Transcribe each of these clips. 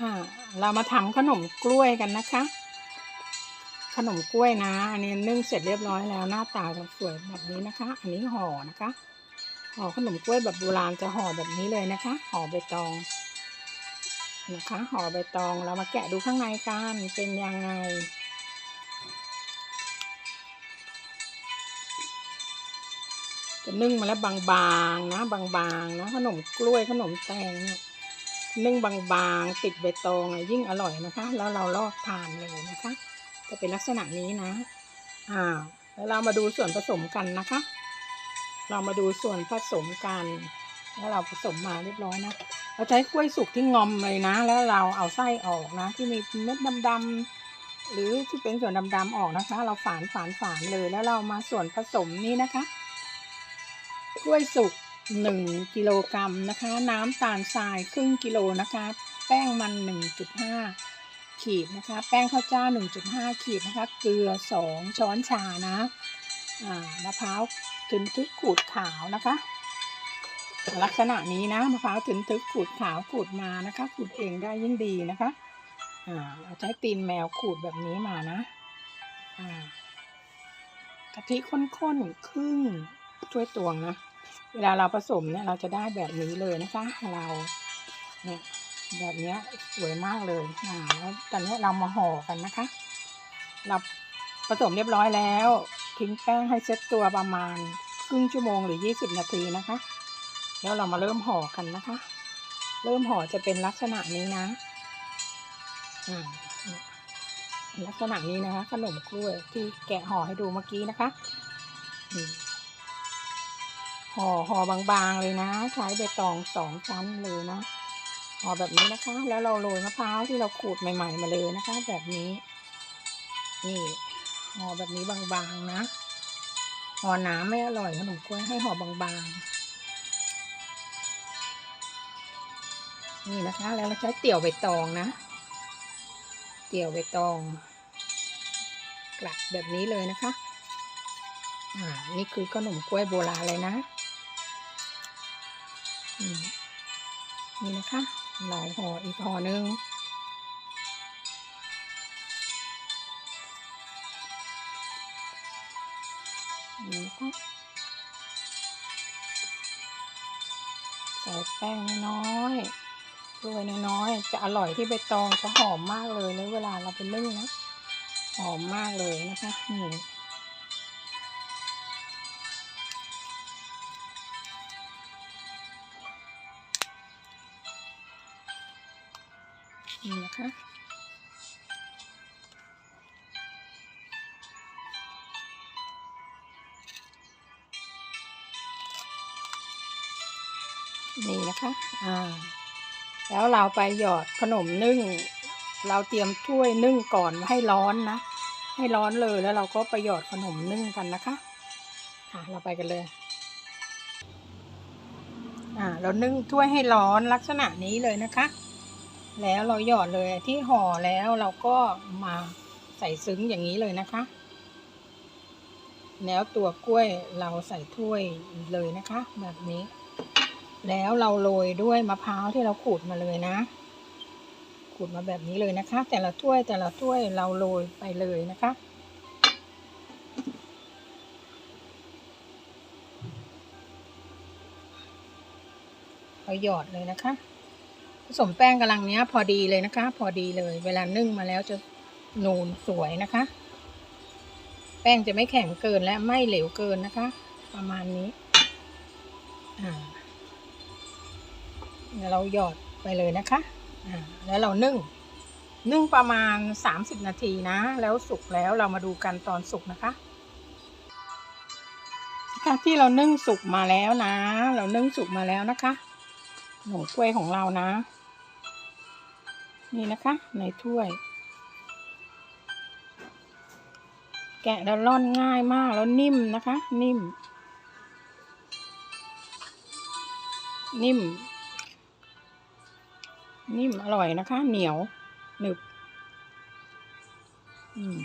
อ่าเรามาทำขนมกล้วยกันนะคะ ขนมกล้วยนะ อันนี้นึ่งเสร็จเรียบร้อยแล้วหน้าตาจะสวยแบบนี้นะคะ อันนี้ห่อนะคะห่อขนมกล้วยแบบโบราณจะห่อแบบนี้เลยนะคะ ห่อใบตองนะคะห่อใบตองเรามาแกะดูข้างในกันเป็นยังไงจะนึ่งมาแล้วบางๆนะ บางๆนะขนมกล้วยขนมแตงเนี่ย นึ่งบางๆ ติดใบตองยิ่งอร่อยนะคะ แล้วเราลอกทานเลยนะคะ จะเป็นลักษณะนี้นะอ่าแล้วเรามาดูส่วนผสมกันนะคะ เรามาดูส่วนผสมกัน แล้วเราผสมมาเรียบร้อยนะ เราใช้กล้วยสุกที่งอมเลยนะ แล้วเราเอาไส้ออกนะ ที่มีเม็ดดำๆหรือที่เป็นส่วนดำๆออกนะคะ เราฝานฝานฝานเลย แล้วเรามาส่วนผสมนี้นะคะกล้วยสุก หนึ่งกิโลกรัมนะคะ น้ำตาลทรายครึ่งกิโลนะคะ แป้งมันหนึ่งจุดห้าขีดนะคะ แป้งข้าวเจ้าหนึ่งจุดห้าขีดนะคะ เกลือสองช้อนชานะมะพร้าวถึนทึกขูดขาวนะคะ ลักษณะนี้นะมะพร้าวถึนทึกขูดขาวขูดมานะคะขูดเองได้ยิ่งดีนะคะอ่าเราใช้ตีนแมวขูดแบบนี้มานะกะทิข้นๆครึ่งถ้วยตวงนะ เวลาเราผสมเนี่ยเราจะได้แบบนี้เลยนะคะเราเนี่ยแบบเนี้ยสวยมากเลยอ่าแล้วตอนนี้เรามาห่อกันนะคะ เราผสมเรียบร้อยแล้ว ทิ้งแป้งให้เซ็ตตัวประมาณครึ่งชั่วโมงหรือ 20 นาทีนะคะแล้วเรามาเริ่มห่อกันนะคะ เริ่มห่อจะเป็นลักษณะนี้นะอ่าลักษณะนี้นะคะ ขนมกล้วยที่แกะห่อให้ดูเมื่อกี้นะคะอืม ห่อห่อบางๆเลยนะ ใช้ใบตองสองชั้นเลยนะห่อแบบนี้นะคะ แล้วเราโรยมะพร้าวที่เราขูดใหม่ ๆ มาเลยนะคะ แบบนี้ นี่ห่อแบบนี้บางๆนะห่อหนาไม่อร่อยขนมกล้วยให้ห่อบางๆ นี่นะคะ แล้วเราใช้เตี่ยวใบตองนะ เตี่ยวใบตองกลัดแบบนี้เลยนะคะ อ่า นี่คือขนมกล้วยโบราณเลยนะ นี่นะคะหลายห่ออีกห่อหนึ่งนี่นะคะใส่แป้งน้อยๆกล้วยน้อยๆจะอร่อยที่ใบตองจะหอมมากเลยแล้วเวลาเราไปนึ่งนะหอมมากเลยนะคะนี่ นี่นะคะนี่นะคะ อ่า แล้วเราไปหยอดขนมนึ่ง เราเตรียมถ้วยนึ่งก่อนให้ร้อนนะ ให้ร้อนเลยแล้วเราก็ไปหยอดขนมนึ่งกันนะคะ ค่ะ เราไปกันเลย อ่า เรานึ่งถ้วยให้ร้อนลักษณะนี้เลยนะคะ แล้วเราหยอดเลยที่ห่อแล้วเราก็มาใส่ซึ้งอย่างนี้เลยนะคะ แล้วตัวกล้วยเราใส่ถ้วยเลยนะคะ แบบนี้ แล้วเราโรยด้วยมะพร้าวที่เราขูดมาเลยนะ ขูดมาแบบนี้เลยนะคะ แต่ละถ้วยแต่ละถ้วยเราโรยไปเลยนะคะเราหยอดเลยนะคะ ผสมแป้งกำลังเนี้ย พอดีเลยนะคะ พอดีเลย เวลานึ่งมาแล้วจะนูนสวยนะคะ แป้งจะไม่แข็งเกินและไม่เหลวเกินนะคะ ประมาณนี้อ่าเดี๋ยวเราหยอดไปเลยนะคะอ่าแล้วเรานึ่ง นึ่งประมาณสามสิบนาทีนะ แล้วสุกแล้วเรามาดูกันตอนสุกนะคะค่ะที่เรานึ่งสุกมาแล้วนะ เรานึ่งสุกมาแล้วนะคะ หนูกล้วยของเรานะ นี่นะคะ ในถ้วย แกะแล้วร่อนง่ายมากแล้วนิ่มนะคะ นิ่ม นิ่ม นิ่มอร่อยนะคะ เหนียวหนึบอืม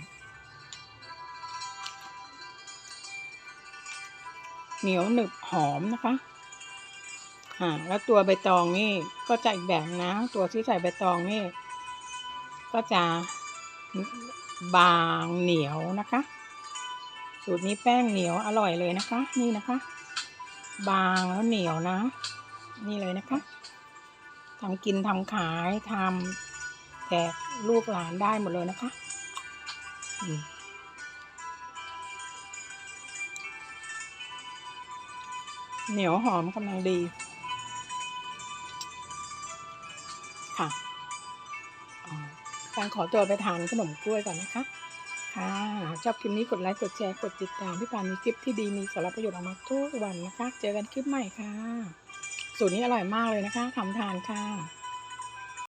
เหนียวหนึบหอมนะคะ อ่าแล้วตัวใบตองนี่ก็จะอีกแบบนะ ตัวที่ใส่ใบตองนี่ ก็จะบางเหนียวนะคะ สูตรนี้แป้งเหนียวอร่อยเลยนะคะ นี่นะคะ บางแล้วเหนียวนะ นี่เลยนะคะทำกินทำขายทำแจกลูกหลานได้หมดเลยนะคะเหนียวหอมกำลังดี ค่ะอ๋อการขอตัวไปทานขนมกล้วยก่อนนะคะ ค่ะ ชอบคลิปนี้กดไลค์ กดแชร์ กดติดตาม พี่ปานมีคลิปที่ดีมีสาระประโยชน์ออกมาทุกวันนะคะ เจอกันคลิปใหม่ค่ะ สูตรนี้อร่อยมากเลยนะคะทำทานค่ะ